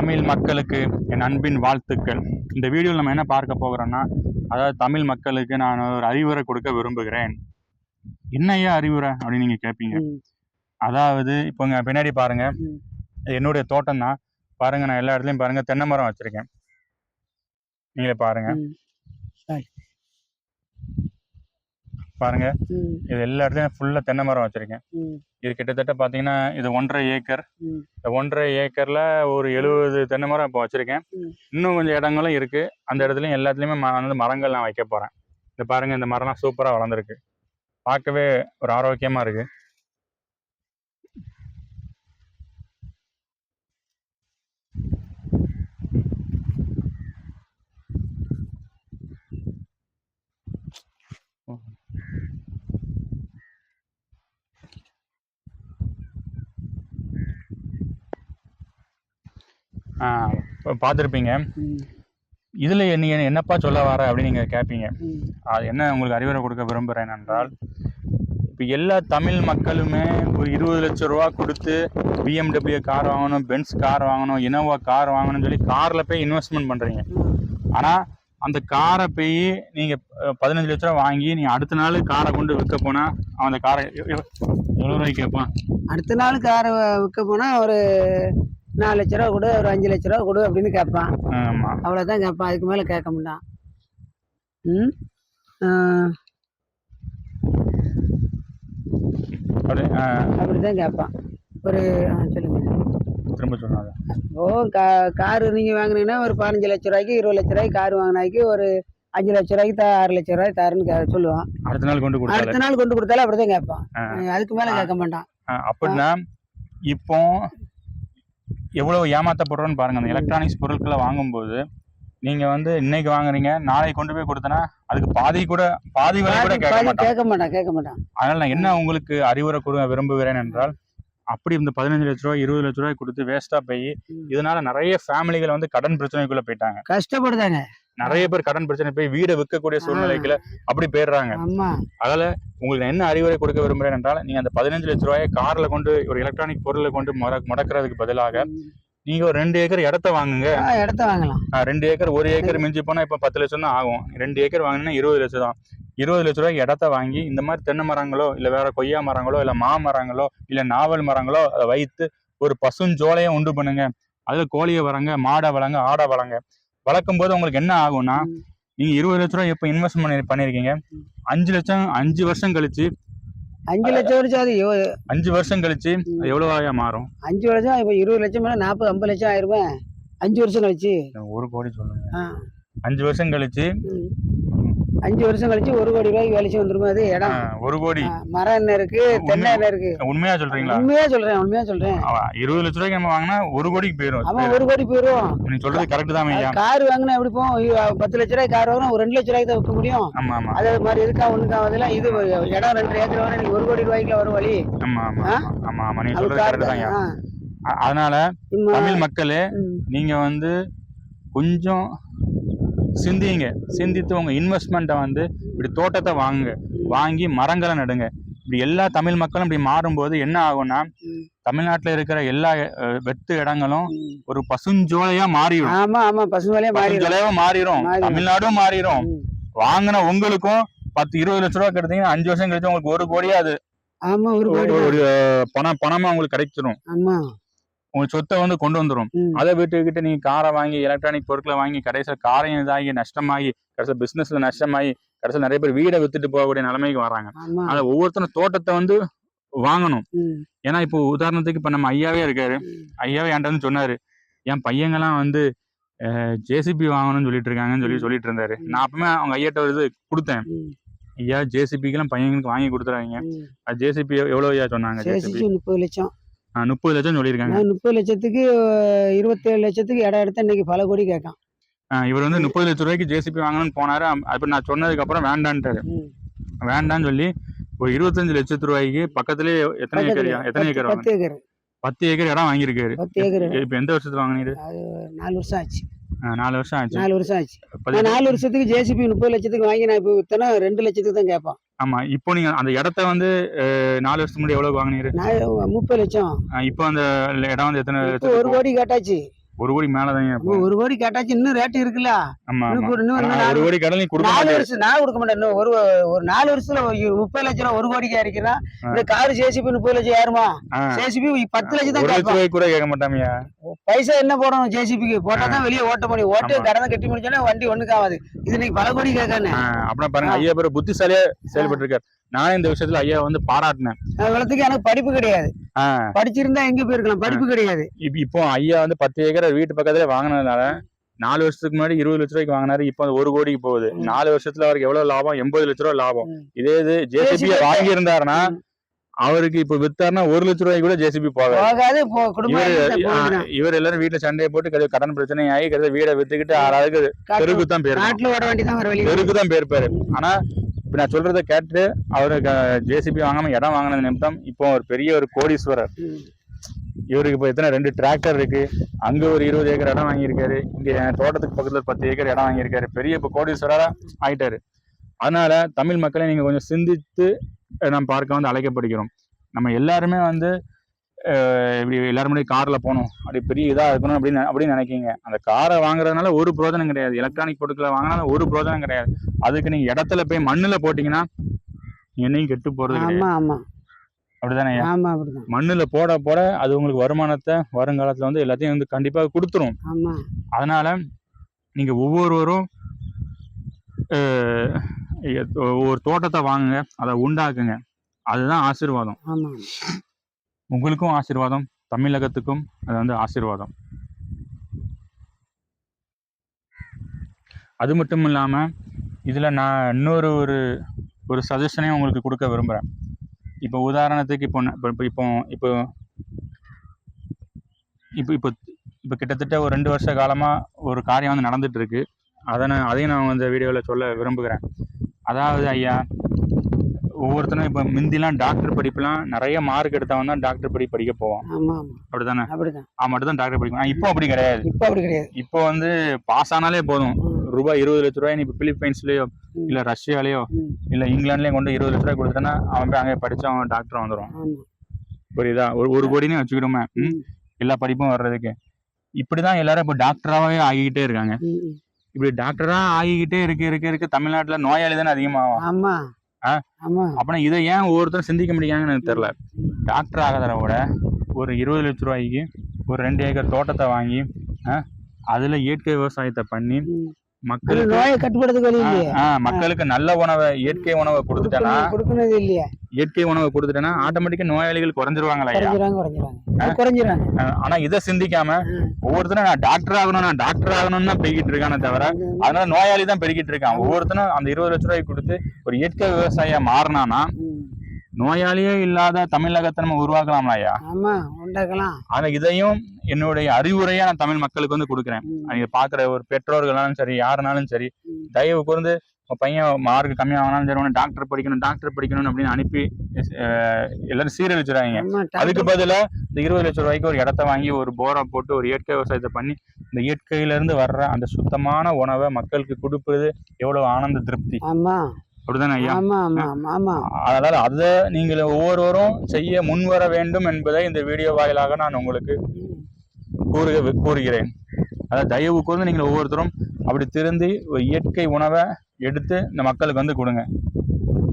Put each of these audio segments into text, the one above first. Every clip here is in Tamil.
தமிழ் மக்களுக்கு என் அன்பின் வாழ்த்துக்கள். இந்த வீடியோவில் நம்ம என்ன பார்க்க போகிறோம்னா அதாவது தமிழ் மக்களுக்கு நான் ஒரு அறிவுரை கொடுக்க விரும்புகிறேன். என்னையா அறிவுரை அப்படின்னு நீங்கள் கேட்பீங்க. அதாவது இப்போ இங்க பின்னாடி பாருங்க. என்னுடைய தோட்டம் தான். பாருங்க நான் எல்லா இடத்துலையும் பாருங்க தென்னை மரம் வச்சிருக்கேன். நீங்களே பாருங்க. பாருங்க. இது எல்லா இடத்துலையும் ஃபுல்லாக தென்னை மரம் வச்சிருக்கேன். இது கிட்டத்தட்ட பார்த்தீங்கன்னா இது ஒன்றரை ஏக்கர். இந்த ஒன்றரை ஏக்கர்ல ஒரு எழுபது தென்னை மரம் இப்போ வச்சிருக்கேன். இன்னும் கொஞ்சம் இடங்களும் இருக்கு. அந்த இடத்துலயும் எல்லாத்துலயுமே வந்து மரங்கள் நான் வைக்க போறேன். இந்த பாருங்க இந்த மரம்லாம் சூப்பரா வளர்ந்துருக்கு. பார்க்கவே ஒரு ஆரோக்கியமா இருக்கு. பார்த்துருப்பீங்க. இதுல நீங்க என்னப்பா சொல்ல வர அப்படின்னு நீங்க கேட்பீங்க. அது என்ன உங்களுக்கு அறிவுரை கொடுக்க விரும்புகிறேன் என்றால் இப்போ எல்லா தமிழ் மக்களுமே ஒரு இருபது லட்ச ரூபா கொடுத்து பிஎம்டபிள்யூ கார் வாங்கணும் பென்ஸ் கார் வாங்கணும் இனோவா கார் வாங்கணும்னு சொல்லி காரில் போய் இன்வெஸ்ட்மெண்ட் பண்ணுறீங்க ஆனால் அந்த காரை போய் நீங்கள் பதினஞ்சு லட்ச ரூபா வாங்கி நீங்கள் அடுத்த நாள் காரை கொண்டு விற்க போனால் அவன் அந்த காரை எவ்- எவ்- எவ்வளோ ரூபாய்க்கு கேட்பான் அடுத்த நாள் காரை விற்க போனா ஒரு நாலு லட்ச ரூபா கொடு ஒரு அஞ்சு லட்ச ரூபா கொடு அப்படின்னு கேட்பான். ஆமாம் அவ்வளோதான் கேட்பான். அதுக்கு மேலே கேட்க மாட்டான். ம்? அப்படி அப்படிதான் கேட்பான். ஒரு ஆ, சொல்லுங்க. திரும்ப சொன்னாங்க. ஓ கா காரு நீங்கள் வாங்குனீங்கன்னா ஒரு பதினஞ்சு லட்ச ரூபாய்க்கு இருபது லட்ச ரூபாய்க்கு கார் வாங்கினாக்கி ஒரு அஞ்சு லட்ச ரூபாய்க்கு தா ஆறு லட்ச ரூபாய்க்கு தாருன்னு கே சொல்லுவான். அடுத்த நாள் கொண்டு கொடுத்தாரு அடுத்த நாள் கொண்டு கொடுத்தாலும் அப்படிதான் கேட்பான். ஆ. அதுக்கு மேலே கேட்க மாட்டான். ஆ, அப்படின்னா இப்போ எவ்வளவு ஏமாத்தப்படுறோம்னு பாருங்க. அந்த எலக்ட்ரானிக்ஸ் பொருட்களை வாங்கும்போது நீங்க வந்து இன்னைக்கு வாங்குறீங்க நாளைக்கு கொண்டு போய் கொடுத்தனா அதுக்கு பாதி கூட பாதி வரை கூட கேட்க மாட்டான். கேட்க மாட்டான் கேட்க மாட்டான். அதனால நான் என்ன உங்களுக்கு அறிவுரை கொடுக்க விரும்புகிறேன் என்றால் அப்படி இந்த பதினஞ்சு லட்ச ரூபாய் இருபது லட்ச ரூபாய் கொடுத்து வேஸ்டா போய். இதனால நிறைய ஃபேமிலிகள் வந்து கடன் பிரச்சனைக்குள்ள போயிட்டாங்க. கஷ்டப்படுதாங்க. நிறைய பேர் கடன் பிரச்சனை போய் வீடை விற்கக்கூடிய சூழ்நிலைக்குள்ள அப்படி போயிடுறாங்க. அதனால உங்களுக்கு என்ன அறிவுரை கொடுக்க விரும்புகிறேன் என்றால் நீங்க அந்த பதினஞ்சு லட்ச ரூபாயை கார்ல கொண்டு ஒரு எலக்ட்ரானிக் பொருளை கொண்டு முட- முடக்கிறதுக்கு பதிலாக ம். நீங்க ஒரு ரெண்டு ஏக்கர் இடத்த வாங்குங்க. இடத்த வாங்கலாம். ரெண்டு ஏக்கர் ஒரு ஏக்கர் மிஞ்சி போனா இப்ப பத்து லட்சம் தான் ஆகும். ரெண்டு ஏக்கர் வாங்கினா இருபது லட்சம் தான். இருபது லட்ச ரூபாய்க்கு இடத்த வாங்கி இந்த மாதிரி தென்னை மரங்களோ இல்ல வேற கொய்யா மரங்களோ இல்ல மாமரங்களோ இல்ல நாவல் மரங்களோ அதை வைத்து ஒரு பசுஞ்சோலையை உண்டு பண்ணுங்க. அதுல கோழியை வளங்க மாடை வளங்க ஆடை வளங்க. வளர்க்கும் போது உங்களுக்கு என்ன ஆகும்னா. நீங்க இருபது லட்ச ரூபாய் இப்ப இன்வெஸ்ட் பண்ணி பண்ணிருக்கீங்க. அஞ்சு லட்சம் அஞ்சு வருஷம் கழிச்சு அஞ்சு லட்சம் வரைக்கும் அது அஞ்சு வருஷம் கழிச்சு ம். அது எவ்வளவு ஆயா மாறும் அஞ்சு லட்சம் இப்போ இருபது லட்சம் நாற்பது ஐம்பது லட்சம் ஆயிருமே அஞ்சு வருஷம் கழிச்சு ஒரு கோடி சொல்லுங்க அஞ்சு வருஷம் கழிச்சு. அஞ்சு வருஷம் கழிச்சு ஒரு கோடி ரூபாய்க்கு வேலைச்சு வந்துருமா அது? இடம். ஒரு கோடி. மரம் என்ன இருக்கு? தென்னை என்ன இருக்கு? உண்மையா சொல்றீங்களா? உண்மையா சொல்றேன் உண்மையா சொல்றேன். இருபது லட்ச ரூபாய்க்கு நம்ம வாங்கினா ஒரு கோடிக்கு போயிடும் அவன் ஒரு கோடி போயிடும் நீ சொல்றது கரெக்ட் தான் ஐயா கார் வாங்கினா எப்படி ஐயோ, பத்து லட்ச ரூபாய்க்கு கார் வாங்கினா ஒரு ரெண்டு லட்ச ரூபாய்க்கு தான் விற்க முடியும். ஆமா ஆமா. அதே மாதிரி இருக்கா ஒண்ணுக்கா அதெல்லாம் இது இடம் ரெண்டு ஏக்கர் வர நீங்க ஒரு கோடி ரூபாய்க்குல வரும் வழி. ஆமா ஆமா? ஆமா, ஆமா ஆமா. நீ சொல்றது கார் கரெக்ட் தான் ஐயா அதனால தமிழ் மக்களே. நீங்க வந்து கொஞ்சம் சிந்திங்க. சிந்தித்து உங்க இன்வெஸ்ட்மெண்ட்டை வந்து இப்படி தோட்டத்தை வாங்குங்க. வாங்கி மரங்களை நடுங்க. இப்படி எல்லா தமிழ் மக்களும் இப்படி மாறும்போது என்ன ஆகும்னா. தமிழ்நாட்டுல இருக்கிற எல்லா வெத்து இடங்களும். ஒரு பசுஞ்சோலையா மாறிடும். ஆமா ஆமா. பசுஞ்சோலையா மாறிடும். மாறிடும். தமிழ்நாடும் மாறிடும். வாங்கின உங்களுக்கும் பத்து இருபது லட்ச ரூபா கிடைத்தீங்கன்னா அஞ்சு வருஷம் கழிச்சு உங்களுக்கு ஒரு கோடியா அது ஆமா ஒரு பணம் பணமா உங்களுக்கு கிடைச்சிரும். ஆமா. உங்க சொத்தை வந்து கொண்டு வந்துரும் ம். அதை விட்டுக்கிட்டு நீங்க காரை வாங்கி எலக்ட்ரானிக் பொருட்களை வாங்கி கடைசியில் காரையும் இதாகி நஷ்டமாகி கடைசியில் பிசினஸ்ல நஷ்டமாகி கடைசியில் நிறைய பேர் வீடை வித்துட்டு போகக்கூடிய நிலைமைக்கு வராங்க அதை ஒவ்வொருத்தரும் தோட்டத்தை வந்து வாங்கணும். ஏன்னா இப்போ உதாரணத்துக்கு இப்ப நம்ம ஐயாவே இருக்காரு. ஐயாவே என்கிட்ட வந்து சொன்னாரு என் பையங்கெல்லாம் வந்து ஜேசிபி வாங்கணும்னு சொல்லிட்டு இருக்காங்கன்னு சொல்லி. சொல்லிட்டு இருந்தாரு. நான் அப்பவுமே அவங்க ஐயாட்ட ஒரு இது கொடுத்தேன். ஐயா ஜேசிபிக்கெல்லாம் பையங்களுக்கு வாங்கி கொடுத்துறாங்க ஜேசிபி எவ்வளவு ஐயா சொன்னாங்க முப்பது லட்சம் முப்பது லட்சம் சொல்லியிருக்காங்க. முப்பது லட்சத்துக்கு இருபத்தேழு லட்சத்துக்கு இடம் எடுத்தா இன்னைக்கு பல கோடி கேட்கான். இவர் வந்து முப்பது லட்ச ரூபாய்க்கு ஜேசிபி வாங்கணும்னு போனாரு. அப்ப நான் சொன்னதுக்கு அப்புறம் வேண்டான்ட்டாரு. ம். வேண்டாம்னு சொல்லி ஒரு இருபத்தஞ்சு லட்சத்து ரூபாய்க்கு பக்கத்துலயே எத்தனை ஏக்கர் எத்தனை ஏக்கர் பத்து ஏக்கர். பத்து ஏக்கர் இடம் வாங்கியிருக்காரு. பத்து ஏக்கர். இப்ப எந்த வருஷத்துல வாங்கினீரு நாலு வருஷம் ஆச்சு. நாலு வருஷம் ஆச்சு. நாலு வருஷம் ஆச்சு. நாலு வருஷத்துக்கு ஜேசிபி முப்பது லட்சத்துக்கு வாங்கி நான் இப்போ வித்தனா ரெண்டு லட்சத்துக்கு தான் கேட்பான். ஆமா இப்போ நீங்க அந்த இடத்த வந்து நாலு வருஷத்துக்கு முன்னாடி எவ்வளவு வாங்கினீரு நான் முப்பது லட்சம். இப்போ அந்த இடம் வந்து எத்தனை ஒரு கோடி கேட்டாச்சு. ஒரு கோடி மேலதான் ஒரு கோடி கேட்டாச்சு இன்னும் ரேட் இருக்குல்ல? ஒரு- கோடி கடன் நாலு வருஷம் நான் கொடுக்க மாட்டேன். இன்னும் ஒரு ஒரு நாலு வருஷத்துல முப்பது லட்சம் ரூபா ஒரு கோடிக்கு இறக்கிறா இந்த காரு ஜேசிபி முப்பது லட்சம் ஏறுமா? ஜேசிபி பத்து லட்சம் தான் கூட கேட்க மாட்டாமியா? பைசா என்ன போடணும் ஜேசிபிக்கு போட்டா தான் வெளியே ஓட்ட முடியும். ஓட்டு. கடனை கட்டி முடிச்சோன்னா வண்டி ஒண்ணுக்கு ஆகாது. இது நீங்க பல கோடி கேட்கானே அப்படின்னா பாருங்க ஐயா பேர் புத்திசாலியா செயல்பட்டு இருக்காரு நானே இந்த விஷயத்துல ஐயா வந்து பாராட்டினேன். இவ்வளவுக்கு எனக்கு படிப்பு கிடையாது. படிச்சிருந்தா எங்க போயிருக்கலாம்? படிப்பு கிடையாது. இப்ப ஐயா வந்து பத்து ஏக்கர் வீட்டு பக்கத்துல வாங்கினதுனால நாலு வருஷத்துக்கு முன்னாடி இருபது லட்ச ரூபாய்க்கு வாங்கினாரு இப்போ ஒரு கோடிக்கு போகுது. நாலு வருஷத்துல அவருக்கு எவ்வளவு லாபம்? எண்பது லட்ச ரூபாய் லாபம். இதே இது ஜேசிபி JCB வாங்கி இருந்தாருன்னா. அவருக்கு இப்ப வித்தாருன்னா ஒரு லட்ச ரூபாய்க்கு கூட ஜேசிபி போகாது. இவரு எல்லாரும் வீட்டுல சண்டையை போட்டு கதை கடன் பிரச்சனை ஆகி கதை வீடை வித்துக்கிட்டு ஆறாவது தெருக்கு தான் ஓட வேண்டி தான் போயிருப்பாரு. ஆனா இப்போ நான் சொல்கிறத கேட்டு அவருக்கு ஜேசிபி வாங்காமல் இடம் வாங்கினது நிமித்தம் இப்போ ஒரு பெரிய ஒரு கோடீஸ்வரர். இவருக்கு இப்போ எத்தனை ரெண்டு டிராக்டர் இருக்கு. அங்கே ஒரு இருபது ஏக்கர் இடம் வாங்கியிருக்காரு. இங்கே என் தோட்டத்துக்கு பக்கத்தில் பத்து ஏக்கர் இடம் வாங்கியிருக்காரு. பெரிய இப்போ கோடீஸ்வரராக ஆகிட்டாரு அதனால தமிழ் மக்களை நீங்கள் கொஞ்சம் சிந்தித்து நம்ம நாம் பார்க்க வந்து அழைக்கப்படுகிறோம். நம்ம எல்லாருமே வந்து இப்படி எல்லாரும் முன்னாடி கார்ல போகணும். அப்படி பெரிய இதா இருக்கணும் அப்படின்னு அப்படின்னு நினைக்கிங்க. அந்த காரை வாங்குறதுனால ஒரு பிரோஜனம் கிடையாது. எலக்ட்ரானிக் பொருட்களை வாங்கினாலும் ஒரு பிரோஜனம் கிடையாது. அதுக்கு நீங்க இடத்துல போய் மண்ணுல போட்டீங்கன்னா என்னையும் கெட்டு போறது கிடையாது. அப்படிதானே மண்ணுல போட போட அது உங்களுக்கு வருமானத்தை வருங்காலத்துல வந்து எல்லாத்தையும் வந்து கண்டிப்பா கொடுத்துரும். அதனால நீங்க ஒவ்வொருவரும் ஒவ்வொரு தோட்டத்தை வாங்குங்க அதை உண்டாக்குங்க. அதுதான் ஆசீர்வாதம். உங்களுக்கும் ஆசீர்வாதம் தமிழகத்துக்கும் அது வந்து ஆசீர்வாதம். அது மட்டும் இல்லாமல் இதில் நான் இன்னொரு ஒரு ஒரு சஜஷனையும் உங்களுக்கு கொடுக்க விரும்புகிறேன் இப்போ உதாரணத்துக்கு இப்போ நான் இப்போ இப்போ இப்போ இப்போ இப்போ இப்போ கிட்டத்தட்ட ஒரு ரெண்டு வருஷ காலமாக ஒரு காரியம் வந்து நடந்துட்டு அதை நான் அதையும் நான் இந்த வீடியோவில் சொல்ல விரும்புகிறேன். அதாவது ஐயா ஒவ்வொருத்தரும் இப்போ முந்திலாம் டாக்டர் படிப்புலாம் நிறைய மார்க் எடுத்தவன் தான் டாக்டர் படி படிக்க போவான். அப்படிதானே. அப்படிதான் அவன் மட்டும் தான் டாக்டர் படிக்கும் இப்போ அப்படி கிடையாது. இப்ப அப்படி கிடையாது. இப்போ வந்து பாஸ் ஆனாலே போதும். ரூபாய் இருபது லட்ச ரூபாய் நீ இப்போ பிலிப்பைன்ஸ்லயோ இல்ல ரஷ்யாலயோ இல்ல இங்கிலாந்துலயும் கொண்டு இருபது லட்ச ரூபாய் கொடுத்தனா அவன் போய் அங்கே படிச்சு அவன் டாக்டர் வந்துடும் புரியுதா? ஒரு ஒரு கோடினே வச்சுக்கிட்டோமே எல்லா படிப்பும் வர்றதுக்கு. இப்படிதான் எல்லாரும் இப்போ டாக்டராகவே ஆகிக்கிட்டே இருக்காங்க. இப்படி டாக்டரா ஆகிக்கிட்டே இருக்க இருக்க இருக்க தமிழ்நாட்டுல நோயாளி தானே அதிகமாகும் அப்படின்னா இதை ஏன் ஒவ்வொருத்தரும் சிந்திக்க முடியாங்கன்னு எனக்கு தெரியல. டாக்டர் ஆகாததை விட ஒரு இருபது லட்ச ரூபாய்க்கு ஒரு ரெண்டு ஏக்கர் தோட்டத்தை வாங்கி ஆ, அதுல இயற்கை விவசாயத்தை பண்ணி மக்களுக்கு நோயை ஆ, மக்களுக்கு நல்ல உணவை இயற்கை உணவை கொடுத்துட்டேன்னா கொடுக்கணுது இல்லையா. இயற்கை உணவை கொடுத்துட்டேன்னா ஆட்டோமேட்டிக்கா நோயாளிகள் குறைஞ்சிருவாங்களா ஆ, ஆனா இதை சிந்திக்காம ஒவ்வொருத்தரும் நான் டாக்டர் ஆகணும் நான் டாக்டர் ஆகணும்னு தான் பெருகிட்டு இருக்கானே தவிர அதனால நோயாளி தான் பெருகிட்டு இருக்கான். ஒவ்வொருத்தரும் அந்த இருபது லட்ச ரூபாய் கொடுத்து ஒரு இயற்கை விவசாயியா மாறினானா. நோயாளியே இல்லாத தமிழகத்தை நம்ம உருவாக்கலாம்ல ஐயா? ஆமா உண்டாக்கலாம். ஆனா இதையும் என்னுடைய அறிவுரையா நான் தமிழ் மக்களுக்கு வந்து கொடுக்குறேன். நீங்க பாக்குற ஒரு பெற்றோர்களாலும் சரி யாருனாலும் சரி. தயவு கூர்ந்து பையன் மார்க் கம்மியா வாங்கினாலும் சரி உனக்கு டாக்டர் படிக்கணும் டாக்டர் படிக்கணும் அப்படின்னு அனுப்பி எல்லாரும் சீரழிச்சிடாங்க அதுக்கு டாக்டர் பதிலா இந்த இருபது லட்சம் ரூபாய்க்கு ஒரு இடத்த வாங்கி ஒரு போரா போட்டு ஒரு இயற்கை விவசாயத்தை பண்ணி இந்த இயற்கையில இருந்து வர்ற அந்த சுத்தமான உணவை மக்களுக்கு கொடுப்பது எவ்வளவு ஆனந்த திருப்தி. அப்படிதானே ஐயா? அதனால அதை நீங்கள் ஒவ்வொருவரும் செய்ய முன்வர வேண்டும் என்பதை இந்த வீடியோ வாயிலாக நான் உங்களுக்கு கூறு கூறுகிறேன். அதாவது தயவு கூர்ந்து நீங்கள் ஒவ்வொருத்தரும் அப்படி திருந்தி ஒரு இயற்கை உணவை எடுத்து இந்த மக்களுக்கு வந்து கொடுங்க.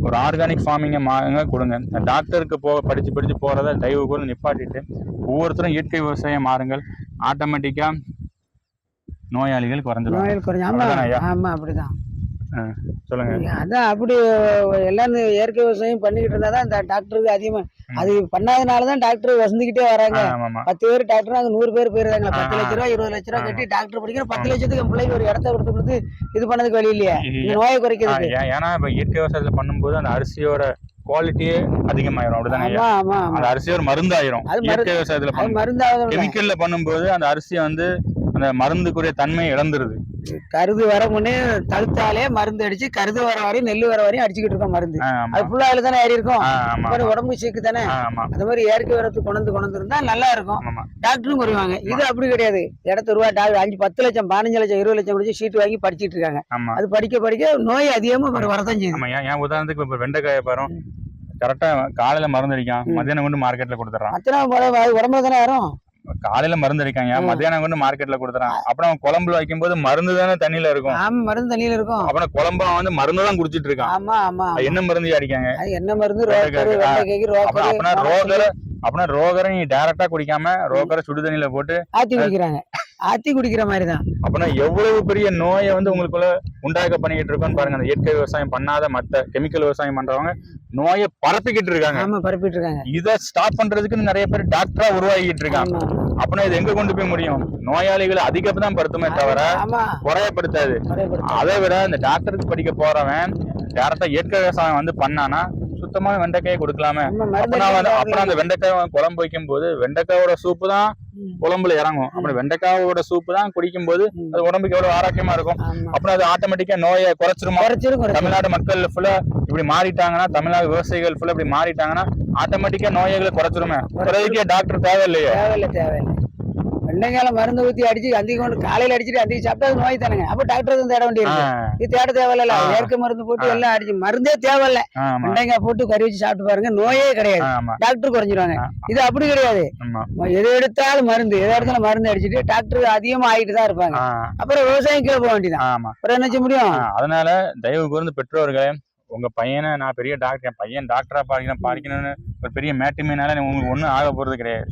ஒரு ஆர்கானிக் ஃபார்மிங்கை மாங்க கொடுங்க. டாக்டருக்கு போக படித்து படித்து போகிறத தயவு கூர்ந்து நிப்பாட்டிட்டு ஒவ்வொருத்தரும் இயற்கை விவசாயம் மாறுங்கள். ஆட்டோமேட்டிக்காக நோயாளிகள் குறைஞ்சிருவாங்க நோயில் குறைஞ்சு ஆமா அவ்வளவுதானே ஐயா? ஆமா அப்படிதான். சொல்லுங்க. அதான் அப்படி எல்லாரும் இயற்கை விவசாயம் பண்ணிக்கிட்டு இருந்தாதான் இந்த டாக்டருக்கு அதிகமா அது பண்ணாதனாலதான் டாக்டர் வசந்துக்கிட்டே வராங்க. பத்து பேர் டாக்டர் அங்க நூறு பேர் போயிருந்தாங்க பத்து. லட்ச ரூபா இருபது லட்ச ரூபா. கட்டி டாக்டர் படிக்கிற பத்து லட்சத்துக்கு பிள்ளைக்கு ஒரு இடத்த கொடுத்து கொடுத்து இது பண்ணதுக்கு வழி இல்லையா? நோயை குறைக்கிறதுக்கு. ஏ- ஏன்னா இப்போ இயற்கை விவசாயத்தில் பண்ணும்போது அந்த அரிசியோட குவாலிட்டியே அதிகமாயிரும். அப்படிதானே அந்த அரிசி ஒரு மருந்தாயிரும். அது மரு- இயற்கை விவசாயத்துல மருந்தாவது கெமிக்கல்ல பண்ணும்போது அந்த அரிசி வந்து அந்த மருந்துக்குரிய தன்மையை இழந்துருது. கருது வர முன்னே தடுத்தாலே மருந்து அடிச்சு கருது வர வரையும் நெல் வர வரையும் அடிச்சுக்கிட்டு இருக்கோம் மருந்து. அது ஃபுல்லா அதுல தானே ஏறி இருக்கும்? உடம்பு சீக்கு தானே? அந்த மாதிரி இயற்கை உரத்து கொண்டு கொண்டு இருந்தா நல்லா இருக்கும். டாக்டரும் குறைவாங்க இது அப்படி கிடையாது. இடத்த ரூபா டாக்டர் அஞ்சு பத்து லட்சம் பதினஞ்சு லட்சம் இருபது லட்சம் முடிச்சு சீட் வாங்கி படிச்சிட்டு இருக்காங்க. அது படிக்க படிக்க நோய் அதிகமா வர- வரதான் ஏன் ஏன் உதாரணத்துக்கு இப்ப வெண்டைக்காய பாரு. கரெக்டா காலையில மருந்து அடிக்கான். ம். மத்தியானம் கொண்டு மார்க்கெட்ல கொடுத்துறான் அத்தனை உடம்புல தானே வரும்? காலையில மருந்து அடிக்காங்க. மத்தியானம் கொண்டு மார்க்கெட்ல கொடுத்துறான் அப்புறம் குழம்புல வைக்கும்போது மருந்து தானே தண்ணியில இருக்கும். ஆமா மருந்து தண்ணியில இருக்கும். அப்புறம் குழம்பு வந்து மருந்து தான் குடிச்சிட்டு இருக்கான். ஆமா ஆமா என்ன மருந்து அடிக்காங்க? என்ன மருந்து? ரோகரை அப்படின்னா ரோகரை நீ டைரக்டா குடிக்காம ரோகரை சுடு தண்ணியில போட்டு ஆத்தி குடிக்கிறாங்க. ஆத்தி குடிக்கிற மாதிரி தான் அப்படின்னா எவ்வளவு பெரிய நோயை வந்து உங்களுக்குள்ள உண்டாக்க பண்ணிக்கிட்டு இருக்கோன்னு பாருங்க. அந்த இயற்கை விவசாயம் பண்ணாத மத்த கெமிக்கல் விவசாயம் பண்றவங்க நோயை பரப்பிக்கிட்டு இருக்காங்க. ஆமா பரப்பிட்டு இருக்காங்க. இதை ஸ்டாப் பண்றதுக்கு நிறைய பேர் டாக்டரா உருவாகிட்டு இருக்காங்க. அப்படின்னா இது எங்க கொண்டு போய் முடியும்? நோயாளிகளை அதிகம் தான் படுத்துமே தவிர குறையப்படுத்தாது. அதை விட இந்த டாக்டருக்கு படிக்க போறவன் டேரக்டா இயற்கை விவசாயம் வந்து பண்ணானா சுத்தமான வெண்டைக்காயை கொடுக்கலாமே. அப்புறம் அந்த வெண்டைக்காய் குழம்பு வைக்கும் போது வெண்டைக்காயோட சூப்பு தான். குழம்புல இறங்கும். அப்புறம் வெண்டைக்காயோட சூப்பு தான் குடிக்கும் போது. அது உடம்புக்கு எவ்வளவு ஆரோக்கியமா இருக்கும்? அப்புறம் அது ஆட்டோமேட்டிக்கா நோயை குறைச்சிருமா? தமிழ்நாடு மக்கள் ஃபுல்லா இப்படி மாறிட்டாங்கன்னா தமிழ்நாடு விவசாயிகள் ஃபுல்லா இப்படி மாறிட்டாங்கன்னா ஆட்டோமேட்டிக்கா நோய்களை குறைச்சிருமே. குறைக்கே டாக்டர் தேவையில்லையே? தேவையில்லை தேவையில்லை. வெண்டைக்கால மருந்து ஊத்தி அடிச்சு அந்திக்கு கொண்டு காலையில அடிச்சுட்டு அந்திக்கு சாப்பிட்டா நோய் தானுங்க. அப்ப டாக்டர் வந்து தேட வேண்டியது இது தேட தேவையில்ல. இயற்கை மருந்து போட்டு. எல்லாம் அடிச்சு மருந்தே தேவையில்ல. வெண்டைக்காய் போட்டு கறி வச்சு சாப்பிட்டு பாருங்க நோயே கிடையாது. டாக்டர் குறைஞ்சிருவாங்க. இது அப்படி கிடையாது. எது எடுத்தாலும் மருந்து எது எடுத்தாலும் மருந்து அடிச்சுட்டு டாக்டர் அதிகமா ஆகிட்டு தான் இருப்பாங்க. அப்புறம் விவசாயம் கீழே போக வேண்டியதான் அப்புறம் என்ன செய்ய முடியும்? அதனால தயவு கூர்ந்து பெற்றோர்களே உங்க பையனை நான் பெரிய டாக்டர் என் பையன் டாக்டரா படிக்கணும் படிக்கணும்னு ஒரு பெரிய மேட்டுமையினால உங்களுக்கு ஒண்ணும் ஆக போறது கிடையாது.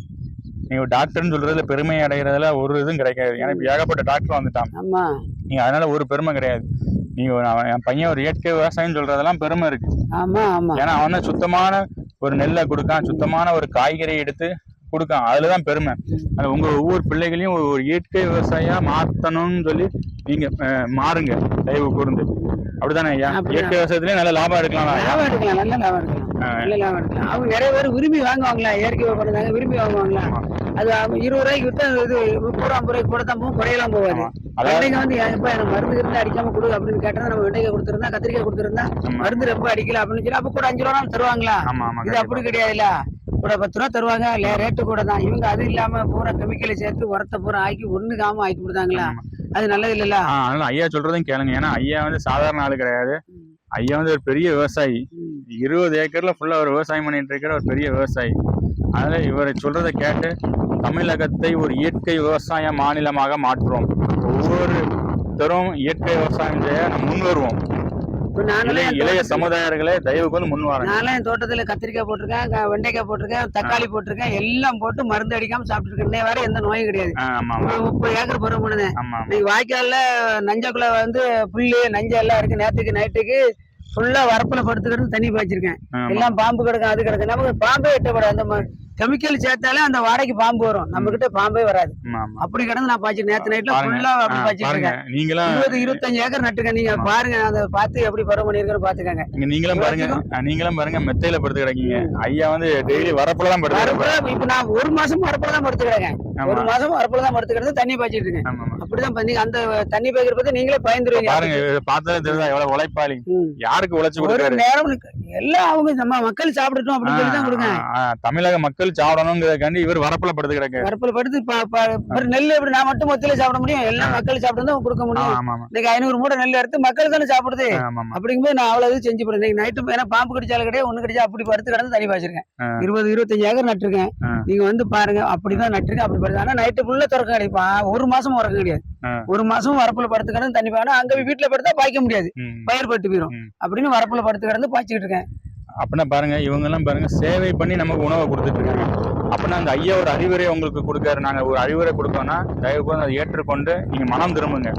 நீங்க ஒரு டாக்டர்னு சொல்றதுல பெருமை அடைகிறதுல ஒரு இதுவும் கிடைக்காது. ஏன்னா இப்ப ஏகப்பட்ட டாக்டர் வந்துட்டான். ஆமா. நீங்க அதனால ஒரு பெருமை கிடையாது. நீங்க ஒரு- அவன் என் பையன் ஒரு இயற்கை விவசாயம் சொல்றதெல்லாம் பெருமை இருக்கு. ஏன்னா அவன சுத்தமான ஒரு நெல்லை கொடுக்கான் சுத்தமான ஒரு காய்கறி எடுத்து கொடுக்கான். அதுலதான் பெருமை. அது உங்க ஒவ்வொரு பிள்ளைகளையும் ஒரு இயற்கை விவசாயியா மாத்தணும்னு சொல்லி நீங்க மாறுங்க. தயவு கூர்ந்து. அப்படிதானே ஐயா. இயற்கை விவசாயத்திலேயே நல்ல லாபம் எடுக்கலாம் ஐயா? லாபம் எடுக்கலாம். நல்ல லாபம் எடுக்கலாம். எடுக்கலாம் அவங்க நிறைய பேர் விரும்பி வாங்குவாங்களா? இயற்கை பண்ணுறாங்க விரும்பி வாங்குவாங்களா? அது அவங்க இருபது ரூபாய்க்கு விட்டு இது முப்பது ரூபா ஐம்பது ரூபாய்க்கு கூட தான் போகும் குறையலாம் போகாது. வெண்டைக்காய் வந்து எப்ப எனக்கு மருந்து இருந்து அடிக்காம கொடு அப்படின்னு கேட்டா நம்ம வெண்டைக்காய் கொடுத்துருந்தா கத்திரிக்காய் கொடுத்துருந்தா. மருந்து ரொம்ப அடிக்கல அப்படின்னு சொல்லி அப்ப கூட அஞ்சு ரூபா தருவாங்களா? இது அப்படி கிடையாதுல்ல. கூட பத்து ரூபா தருவாங்க இல்ல ரேட்டு கூட தான். இவங்க அது இல்லாம பூரா கெமிக்கலை சேர்த்து உரத்தை பூரா ஆக்கி ஒண்ணு காம ஆக்கி கொடுத்தாங்களா. அது நல்லது இல்லல்ல ஆ, அதனால ஐயா சொல்றதும் கேளுங்க. ஏன்னா ஐயா வந்து சாதாரண ஆளு கிடையாது. ஐயா வந்து ஒரு பெரிய விவசாயி. இருபது ஏக்கர்ல ஃபுல்லா ஒரு விவசாயம் பண்ணிட்டு இருக்கிற ஒரு பெரிய விவசாயி. அதனால இவரை சொல்றதை கேட்டு தமிழகத்தை ஒரு இயற்கை விவசாய மாநிலமாக மாற்றுவோம். ஒவ்வொரு தரும் இயற்கை விவசாயம் செய்ய நம்ம முன் வருவோம். இளைய சமுதாயர்களே தயவு கொண்டு முன் வாருங்க. நான்லாம் என் தோட்டத்துல கத்திரிக்காய் போட்டிருக்கேன் வெண்டைக்காய் போட்டிருக்கேன் தக்காளி போட்டிருக்கேன் எல்லாம் போட்டு மருந்து அடிக்காம சாப்பிட்டு இருக்கேன் வேற எந்த நோயும் கிடையாது. முப்பது ஏக்கர் பருவம் பண்ணுது ஆமா ஆமா. இன்னைக்கு வாய்க்கால்ல நஞ்சக்குள்ள வந்து புல்லு நஞ்சு எல்லாம் இருக்கு. நேத்துக்கு நைட்டுக்கு ஃபுல்லா வரப்புல படுத்துக்கிட்டு தண்ணி பாய்ச்சிருக்கேன். எல்லாம் பாம்பு கிடக்கும் அது கிடக்கும். நமக்கு பாம்பே எட்டப்படாது அந்த கெமிக்கல் சேர்த்தாலே அந்த வாடைக்கு பாம்பு வரும். நம்ம கிட்ட பாம்பே வராது. அப்படி கிடந்து நான் பாய்ச்சி நேத்து நைட்ல. ஃபுல்லா அப்படி இருக்கேன். நீங்களும் இருபது இருபத்தஞ்சு ஏக்கர் நட்டுருக்கேன் நீங்க பாருங்க. அதை பார்த்து எப்படி பருவம் பண்ணிருக்கேன்னு பாத்துக்கங்க நீங்களும் பாருங்க. நீங்களும் பாருங்க. மெத்தையில படுத்து கிடக்கீங்க. ஐயா வந்து டெய்லி வரப்புல தான் படுத்து இப்ப நான் ஒரு மாசம் வரப்புல தான் படுத்து கிடக்கேன். ஒரு மாசம் வரப்புல தான் படுத்து கிடந்து தண்ணி பாய்ச்சிட்டு இருக்கேன். ஆமா ஆமா அப்படிதான் பண்ணி அந்த தண்ணி பாய்க்கிற பத்தி நீங்களே பயந்துருவீங்க. பாருங்க தெரியுதா? எவ்வளவு உழைப்பாளி. யாருக்கு உழைச்சு ஒரு கொடுக்காரு நேரம் எல்லாம் அவங்க நம்ம மக்கள் சாப்பிடட்டும் அப்படின்னு சொல்லி தான் கொடுங்க தமிழக மக்கள் சாப்பிடணுங்கிறதுக்காண்டி இவர் வரப்புல படுத்து கிடக்கு வரப்புல படுத்து ஒரு நெல் எப்படி நான் மட்டும் மொத்தல சாப்பிட முடியும்? எல்லாம் மக்கள் சாப்பிட்டு தான் கொடுக்க முடியும். இன்னைக்கு ஐநூறு மூட்டை நெல் எடுத்து மக்கள் தானே சாப்பிடுது. அப்படிங்கும்போது நான் அவ்வளவு செஞ்சு போடுறேன் இன்னைக்கு நைட்டு ஏன்னா பாம்பு கடிச்சாலும் கிடையாது ஒண்ணு கடிச்சா அப்படி படுத்து கிடந்து தண்ணி பாய்ச்சிருக்கேன். இருபது இருபத்தஞ்சு ஏக்கர் நட்டிருக்கேன். நீங்க வந்து பாருங்க அப்படிதான் நட்டிருக்கேன் அப்படி படுத்து. ஆனா நைட்டு ஃபுல்லா திறக்க கிடைக்கும் ஒரு மாசம் உறக்க கிடையாது. ஒரு மாசம் வரப்புல படுத்து கிடந்து தண்ணி பாய்னா அங்க வீட்டுல படுத்தா பாய்க்க முடியாது. பயிர் பட்டு போயிடும். அப்படின்னு வரப்புல படுத்து கிடந்து பாய்ச்சிக்கிட்டு இருக்கேன். அப்படின்னா பாருங்க இவங்க எல்லாம் பாருங்க சேவை பண்ணி நமக்கு உணவை கொடுத்துட்டு இருக்காங்க. அப்படின்னா அந்த ஐயா ஒரு அறிவுரை உங்களுக்கு கொடுக்காரு. நாங்க ஒரு அறிவுரை கொடுத்தோம்னா தயவு கூர்ந்து அதை ஏற்றுக்கொண்டு நீங்க மனம் திரும்புங்க.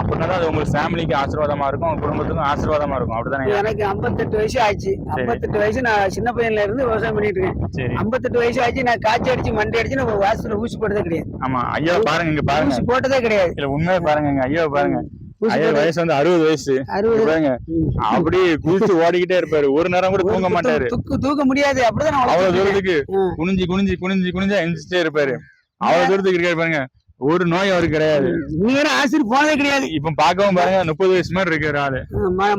அப்படின்னா தான் அது உங்க ஃபேமிலிக்கு ஆசீர்வாதமா இருக்கும் உங்க குடும்பத்துக்கும் ஆசீர்வாதமா இருக்கும். அப்படிதானே? எனக்கு 58 வயசு ஆச்சு 58 வயசு நான் சின்ன பையன்ல இருந்து விவசாயம் பண்ணிட்டு இருக்கேன். சரி. 58 வயசு ஆச்சு நான் காய்ச்சி அடிச்சு மண்டை அடிச்சு நான் வாசத்துல ஊசி போட்டதே கிடையாது. ஆமா. ஐயா பாருங்க இங்க பாருங்க. ஊசி போட்டதே கிடையாது. இல்ல உண்மையை பாருங்க பாருங்க ஐயா போட்டது வயசு வந்து அறுபது வயசு. அறுபது. அப்படியே குதிச்சு ஓடிக்கிட்டே இருப்பாரு. ஒரு நேரம் கூட தூங்க மாட்டாரு. தூக்கு முடியாது. அப்படிதான் அவ்வளவு. தூரத்துக்கு. குனிஞ்சு குனிஞ்சு குனிஞ்சு குனிஞ்சு எந்திரிச்சிட்டே இருப்பாரு. அவ்வளவு தூரத்துக்கு இருக்காரு பாருங்க. ஒரு நோய் அவருக்கு கிடையாது. நீ வேற ஆசிரியர் போனதே கிடையாது. இப்ப பாக்கவும் பாருங்க முப்பது வயசு மாதிரி இருக்காரு ஆளு.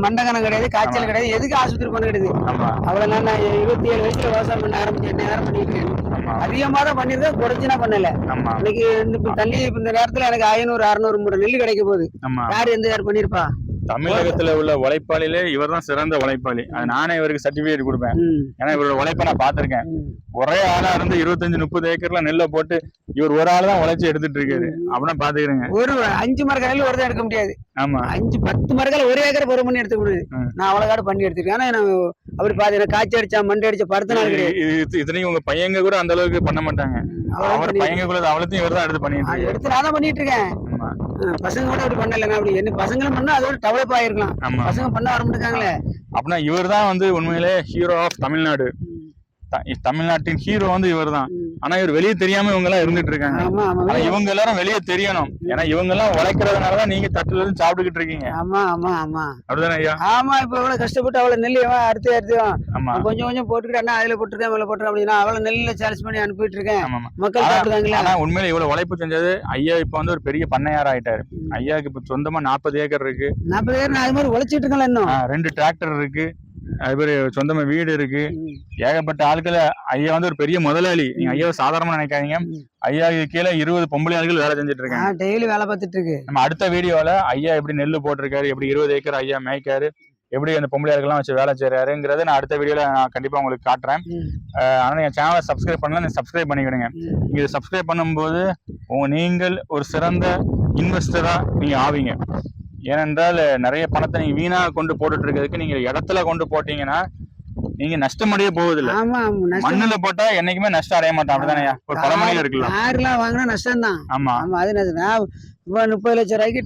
மண்டகனம் கிடையாது காய்ச்சல் கிடையாது. எதுக்கு ஆஸ்பத்திரி போன கிடையாது? ஆமா. அவ்வளவு நான் இருபத்தி ஏழு வயசுல விவசாயம் பண்ண ஆரம்பிச்சேன் நேரம் பண்ணிட்டு இருக்கேன் ஆமா. அதிகமா தான் பண்ணிருக்கேன் குறைச்சுனா பண்ணல. இன்னைக்கு இந்த இப்ப இந்த நேரத்துல எனக்கு ஐநூறு அறுநூறு மூணு நெல் கிடைக்க போகுது. யாரு எந்த யார் பண்ணிருப்பா தமிழகத்துல உள்ள உழைப்பாளிலே இவர் தான் சிறந்த உழைப்பாளி. அது நானே இவருக்கு சர்டிபிகேட் கொடுப்பேன். ஏன்னா இவரோட உழைப்பை நான் பார்த்திருக்கேன். ம். ஒரே ஆளா இருந்து இருபத்தஞ்சு முப்பது ஏக்கர்ல நெல்லை போட்டு இவர் ஒரு ஆள் தான் உழைச்சி எடுத்துட்டு இருக்காரு அப்படின்னா பாத்துக்கிறேங்க ஒரு அஞ்சு மரக்காரில் ஒரு தான் எடுக்க முடியாது. ஆமா. அஞ்சு பத்து மரக்கால ஒரு ஏக்கர் பொறு பண்ணி எடுத்துக்க முடியாது. நான் அவ்வளவு காடு பண்ணி எடுத்துருக்கேன். ஆனா அப்படி பாத்தீங்கன்னா காய்ச்சி அடிச்சா மண்டை அடிச்சா படுத்த நாள் கிடையாது. இது- இது- இத்தனைக்கும் உங்க பையங்க கூட அந்த அளவுக்கு பண்ண மாட்டாங்க. அவர் பண்ணி- பையங்க கூட அவ்வளோத்தையும் இவர் தான் எடுத்து பண்ணிட்டு எடுத்து நான் தான் பண்ணிட்டு இருக்கேன் பசங்க கூட அப்படி பண்ணல நான் அப்படி என்ன பசங்களும் பண்ணா அதோட டெவலப் ஆயிருக்கலாம். பசங்க பண்ண மாட்டாங்களே அப்படின்னா இவர் தான் வந்து உண்மையிலே ஹீரோ ஆஃப் தமிழ்நாடு. தமிழ்நாட்டின் ஹீரோ வந்து இவர் தான் ஆனா இவர் வெளியே தெரியாம இவங்க எல்லாம் இருந்துட்டு இருக்காங்க. ஆனா இவங்க எல்லாரும் வெளியே தெரியணும். ஏன்னா இவங்க எல்லாம் உழைக்கிறதுனாலதான் நீங்க தட்டுல இருந்து சாப்பிட்டுக்கிட்டு இருக்கீங்க. ஆமா ஆமா ஆமா. அப்படிதானே ஐயா? ஆமா இப்ப இவ்வளவு கஷ்டப்பட்டு அவ்வளவு நெல் எவன் அறுத்து அறுத்து ஆமா. கொஞ்சம் கொஞ்சம் போட்டுக்கிட்டு அதுல போட்டுருக்கேன் இவ்வளவு போட்டுருக்கேன் அப்படின்னா அவ்வளவு நெல்ல சேல்ஸ் பண்ணி அனுப்பிட்டு இருக்கேன் மக்கள் சாப்பிடுறாங்களா ஆனா உண்மையில இவ்வளவு உழைப்பு செஞ்சது ஐயா இப்ப வந்து ஒரு பெரிய பண்ணையார் ஆயிட்டாரு. ஐயாவுக்கு இப்ப சொந்தமா நாற்பது ஏக்கர் இருக்கு. நாற்பது நான் அது மாதிரி உழைச்சிட்டு இருக்கேன்ல இன்னும். ரெண்டு டிராக்டர் இருக்கு. அது மாதிரி சொந்தமா வீடு இருக்கு. ஏகப்பட்ட ஆட்களை ஐயா வந்து ஒரு பெரிய முதலாளி. நீங்க ஐயாவை சாதாரணமா நினைக்காதீங்க. ஐயாவுக்கு கீழே இருபது பொம்பளை ஆட்கள் வேலை செஞ்சுட்டு இருக்காங்க. டெய்லி வேலை பார்த்துட்டு இருக்கு. நம்ம அடுத்த வீடியோல ஐயா எப்படி நெல் போட்டிருக்காரு எப்படி இருபது ஏக்கர் ஐயா மேய்க்காரு எப்படி அந்த பொம்பளை ஆட்கள்லாம் வச்சு வேலை செய்யறாருங்கிறத நான் அடுத்த வீடியோல நான் கண்டிப்பா உங்களுக்கு காட்டுறேன். ம். அஹ் ஆனா நீங்க சேனலை சப்ஸ்கிரைப் பண்ணலாம் நீங்க சப்ஸ்கிரைப் பண்ணிக்கிடுங்க. ம். நீங்க இதை சப்ஸ்கிரைப் பண்ணும்போது உங்க நீங்கள் ஒரு சிறந்த இன்வெஸ்டரா நீங்க ஆவீங்க. ஏனென்றால் நிறைய பணத்தை நீங்க வீணா கொண்டு போட்டுட்டு இருக்கிறதுக்கு நீங்க இடத்துல கொண்டு போட்டீங்கன்னா நீங்க நஷ்டமடைய ஆமா நஷ்டம். மண்ணுல போட்டா என்னைக்குமே நஷ்டம் அடைய மாட்டோம். அப்படிதானே ஒரு பழமொழியும் இருக்குல்ல கார்லாம் வாங்கினா நஷ்டம் தான் ஆமா. ஆமா அது நஷ்டம். முப்பது லட்சம் ரூபாய்க்கு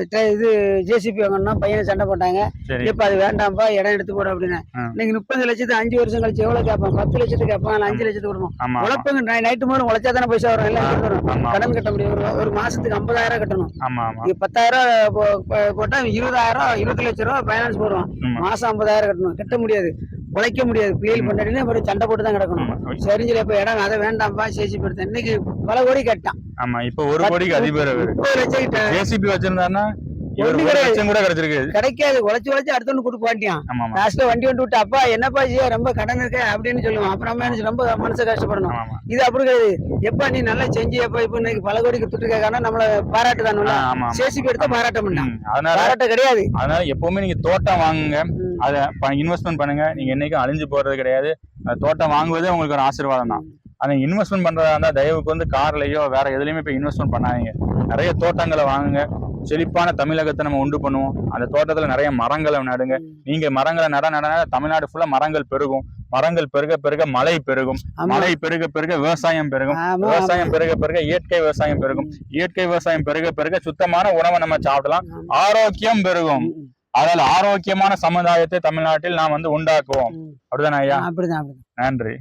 இது ஜேசிபி வாங்கணும்னா பையனை சண்டை போட்டாங்க. இப்ப அது வேண்டாம்ப்பா இடம் எடுத்து போடு அப்படின்னு. இன்னைக்கு முப்பது லட்சத்து அஞ்சு வருஷம் கழிச்சு எவ்வளவு கேட்பான்? பத்து லட்சத்துக்கு கேட்பான் அஞ்சு லட்சத்துக்கு கொடுப்போம் உழைப்புங்க நைட்டு மூலம் உழைச்சா தானே பைசா வரும் எல்லாம் வரும்? கடன் கட்ட முடியும். ஒரு- மாசத்துக்கு ஐம்பதாயிரம் கட்டணும். இங்க பத்தாயிரம் போட்டா இருபதாயிரம் இருபது லட்சம் ரூபா ஃபைனான்ஸ் போடுவோம் ஆமா. மாசம் ஐம்பதாயிரம் கட்டணும். கட்ட முடியாது. உழைக்க முடியாது. பிள்ளைகள் பண்ணாடினா அப்புறம் சண்டை போட்டு தான் கிடக்கணும். சரிஞ்சல இப்ப இடம் அதை வேண்டாம்ப்பா சேசி படுத்தேன் இன்னைக்கு பல கோடி கட்டான் ஆமா இப்ப ஒரு கோடிக்கு அதிபர் முப்பது லட்சம் ஜேசிபி வச்சிருந்தாருன்னா கூட கிடைச்சிருக்கு. கிடைக்காது. உழைச்சு உழைச்சு அடுத்தவனு ஆமா ஆமா. லாஸ்ட்ல வண்டி வந்து விட்டு அப்பா என்னப்பா செய்ய ரொம்ப கடன் இருக்கு அப்படின்னு சொல்லுவான் அப்புறம் ரொம்ப மனசு கஷ்டப்படணும். இது அப்படி கிடையாது. எப்ப நீ நல்லா செஞ்சு எப்ப இப்ப இன்னைக்கு பல கோடிக்கு துட்டு கேட்கானா நம்மள பாராட்டு தானுல சேசிபி எடுத்தா பாராட்ட மாட்டான். ம், அதனால பாராட்ட கிடையாது. அதனால எப்பவுமே நீங்க தோட்டம் வாங்குங்க. அதை இன்வெஸ்ட்மெண்ட் பண்ணுங்க. நீங்க என்னைக்கும் அழிஞ்சு போறது கிடையாது. தோட்டம் வாங்குவதே உங்களுக்கு ஒரு ஆசீர்வாதம் தான். அதை இன்வெஸ்ட்மெண்ட் பண்றதா இருந்தா தயவுக்கு வந்து கார்லயோ வேற எதுலயுமே போய் இன்வெஸ்ட்மெண்ட் பண்ணாதீங்க. நிறைய தோட்டங்களை வாங்குங்க. செழிப்பான தமிழகத்தை நம்ம உண்டு பண்ணுவோம். அந்த தோட்டத்துல நிறைய மரங்களை நடுங்க. நீங்க மரங்களை நட நட நட தமிழ்நாடு ஃபுல்லா மரங்கள் பெருகும். மரங்கள் பெருக பெருக மழை பெருகும். மழை பெருக பெருக விவசாயம் பெருகும். விவசாயம் பெருக பெருக இயற்கை விவசாயம் பெருகும். இயற்கை விவசாயம் பெருக பெருக சுத்தமான உணவை நம்ம சாப்பிடலாம். ஆரோக்கியம் பெருகும். அதனால ஆரோக்கியமான சமுதாயத்தை தமிழ்நாட்டில் நாம் வந்து உண்டாக்குவோம். அப்படிதானே ஐயா? நன்றி.